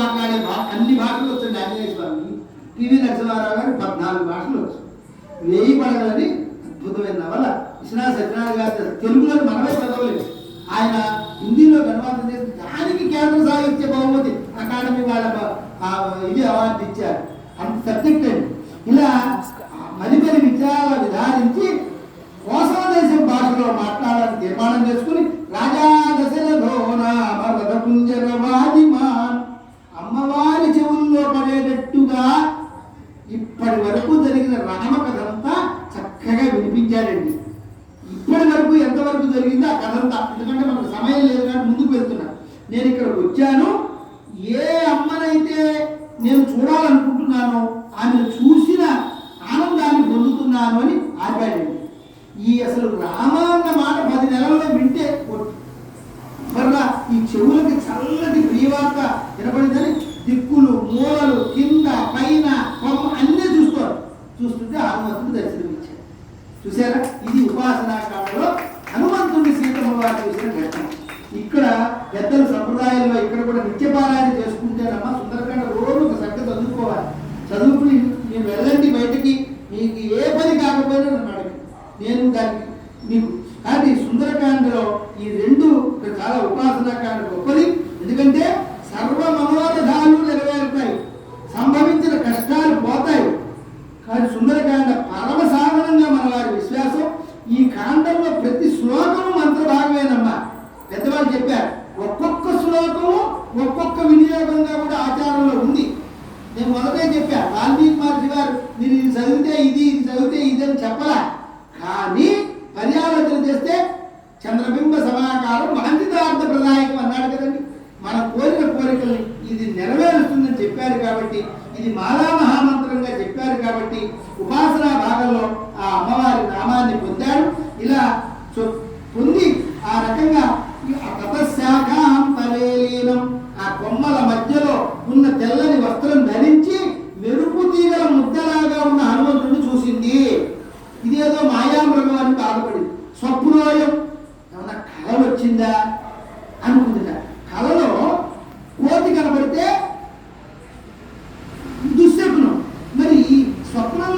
మాట్లాడే అన్ని భాషలు వచ్చండి ఆంజనేయ స్వామి. పివి నరసింహారావు గారు పద్నాలుగు భాషలు వచ్చు వేయి పడగలని అద్భుతమైన నవల. విశ్వనాథ సత్యనారాయణ గారి తెలుగులో మనమే చదవలేదు. ఆయన హిందీలో అనువాదం చేసి దానికి కేంద్ర సాహిత్య బహుమతి అకాడమీ వాళ్ళ ఇది అవార్డు ఇచ్చారు. అంత సబ్జెక్ట్ అండి. ఇలా మరిపరి విచారాల విధానించి కోసం దేశం భాషలో మాట్లాడాలని తీర్మానం చేసుకుని రాజా వరకు జరిగింది జరిగిందో ఆ కథంతా. ఎందుకంటే మనకు సమయం లేదు కానీ ముందుకు వెళ్తున్నా. నేను ఇక్కడికి వచ్చాను. ఏ అమ్మనైతే నేను చూడాలనుకుంటున్నానో ఆమెను చూసిన ఆనందాన్ని పొందుతున్నాను అని ఆపాడండి ఈ అసలు రామ అన్న మాట పది నెలల్లో వింటే మరలా ఈ చెవులకి చల్లటి ప్రియవార్త వినపడిందని దిక్కులు మూలలు కింద పైన కొమ్మ అన్నీ చూస్తారు చూస్తుంటే ఆ దర్శనం ఇచ్చారు చూసారా? ఇది ఉపాసనా కాలంలో వారు చూసిన ఘట్టం ఇక్కడ పెద్దల సంప్రదాయాల్లో ఇక్కడ కూడా నిత్యపారాయణ చేసుకుంటేనమ్మా సుందరకాండ రోజు ఒక సంగతి చదువుకోవాలి. చదువుకుని నేను వెళ్ళండి బయటికి నీకు ఏ పని కాకపోయినా నన్ను నేను దానికి నీకు కానీ సుందరకాండలో ఈ రెండు ఇక్కడ చాలా ఉపాసనా కాండ గొప్పది. ఎందుకంటే మొదటే వాల్మీకి మహర్షి గారు మీరు ఇది చదివితే ఇది ఇది చదివితే ఇది అని చెప్పలా. కానీ పర్యాలోచన చేస్తే చంద్రబింబ సమాకారం మహంతితార్థ ప్రదాయకం అన్నాడు కదండి. మన కోరిన కోరికల్ని ఇది నెరవేరుస్తుందని చెప్పారు కాబట్టి ఇది మాలా మహామంత్రంగా చెప్పారు కాబట్టి ఉపాసనా భాగంలో ఆ అమ్మవారి నామాన్ని పొందాడు. ఇలా పొంది ఆ రకంగా ఈ పరేలీనం ఆ కొమ్మల మధ్యలో ఉన్న తెల్లని వస్త్రం ధరించి ఇదేదో మాయామృగం అని బాధపడింది స్వప్నోయం ఏమన్నా కళ వచ్చిందా? అనుకుందిట కళలో కోతి కనబడితే దుశ్శకునం. మరి ఈ స్వప్నం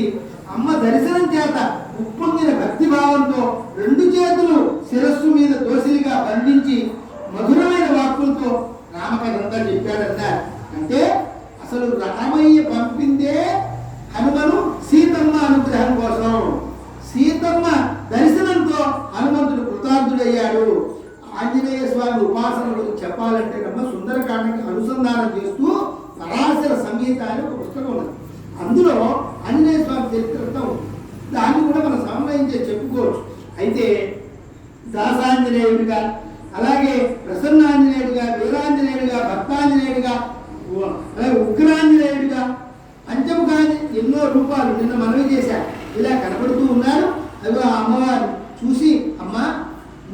చేసి అమ్మ దర్శనం చేత ఉప్పొందిన భక్తి భావంతో రెండు చేతులు శిరస్సు మీద దోసిలిగా బంధించి మధురమైన వాక్కులతో రామకథంతా చెప్పాడంట అంటే అసలు రామయ్య పంపిందే హనుమను సీతమ్మ అనుగ్రహం కోసం. సీతమ్మ దర్శనంతో హనుమంతుడు కృతార్థుడయ్యాడు. ఆంజనేయ స్వామి ఉపాసన గురించి చెప్పాలంటే కమ్మ సుందరకాండకి అనుసంధానం చేస్తూ పరాశర సంగీతాన్ని ఒక పుస్తకం ఉన్నది. అందులో ఆంజనేయ స్వామి చరిత్రతో దాన్ని కూడా మనం సమన్వయించే చెప్పుకోవచ్చు. అయితే దాసాంజనేయుడిగా అలాగే ప్రసన్నాంజనేయుడిగా వీరాంజనేయుడిగా భక్తాంజనేయుడిగా అలాగే ఉగ్రాంజనేయుడిగా పంచముఖాంజ ఎన్నో రూపాలు నిన్న మనవి చేశారు. ఇలా కనపడుతూ ఉన్నారు. అదిగో ఆ అమ్మవారు చూసి అమ్మ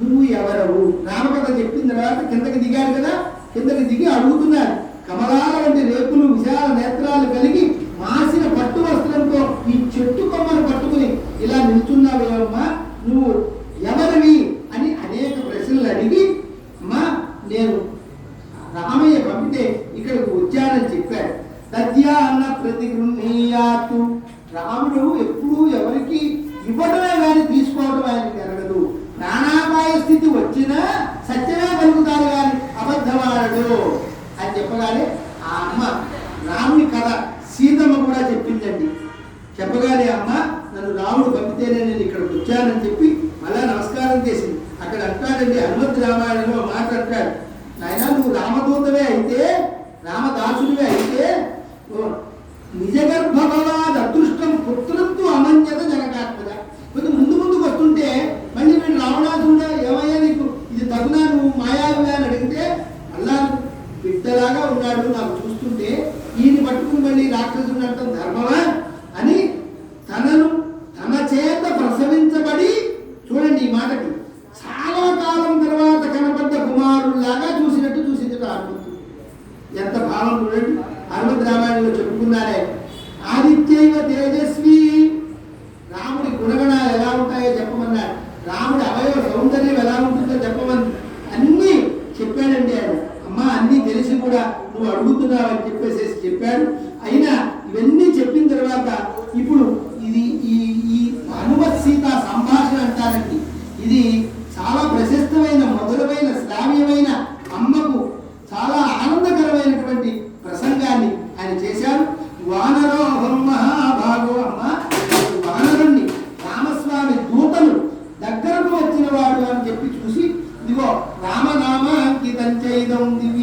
నువ్వు ఎవరవు? రామకథ చెప్పిన తర్వాత కిందకి దిగాడు కదా కిందకి దిగి అడుగుతున్నారు. కమలాల వంటి రేపులు విశాల నేత్రాలు కలిగి అని చెప్పారు. తద్యా అన్న ప్రతి గృహీయాతు రాముడు ఎప్పుడూ ఎవరికి ఇవ్వడమే కానీ తీసుకోవడం ఆయన జరగదు. ప్రాణాపాయ స్థితి వచ్చినా సత్యమే పలుకుతారు కానీ అబద్ధవాడు అని చెప్పగానే ఆ అమ్మ రాముని కథ సీతమ్మ కూడా చెప్పిందండి. చెప్పగానే అమ్మ నన్ను రాముడు పంపితేనే నేను ఇక్కడికి వచ్చానని చెప్పి మళ్ళా నమస్కారం చేసింది అక్కడ అంటాడండి హనుమంతు రామాయణంలో మాట్లాడతాడు నాయన నువ్వు రామదూతమే అయితే ఉన్నాడు నాకు చూస్తుంటే ఈయన పట్టుకుని మళ్ళీ రాక్షసుడు అర్థం ధర్మమా?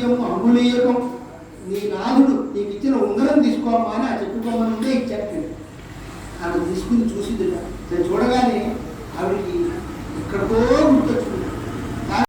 అంగులీయం అంగులీయకం నీ నాథుడు నీకు ఇచ్చిన ఉంగరం తీసుకోమ్మా అని ఆ చెట్టు బొమ్మ నుండే ఇచ్చాడు. ఆమె తీసుకుని చూసింది చూడగానే ఆవిడకి ఎక్కడికో గుర్తొచ్చింది.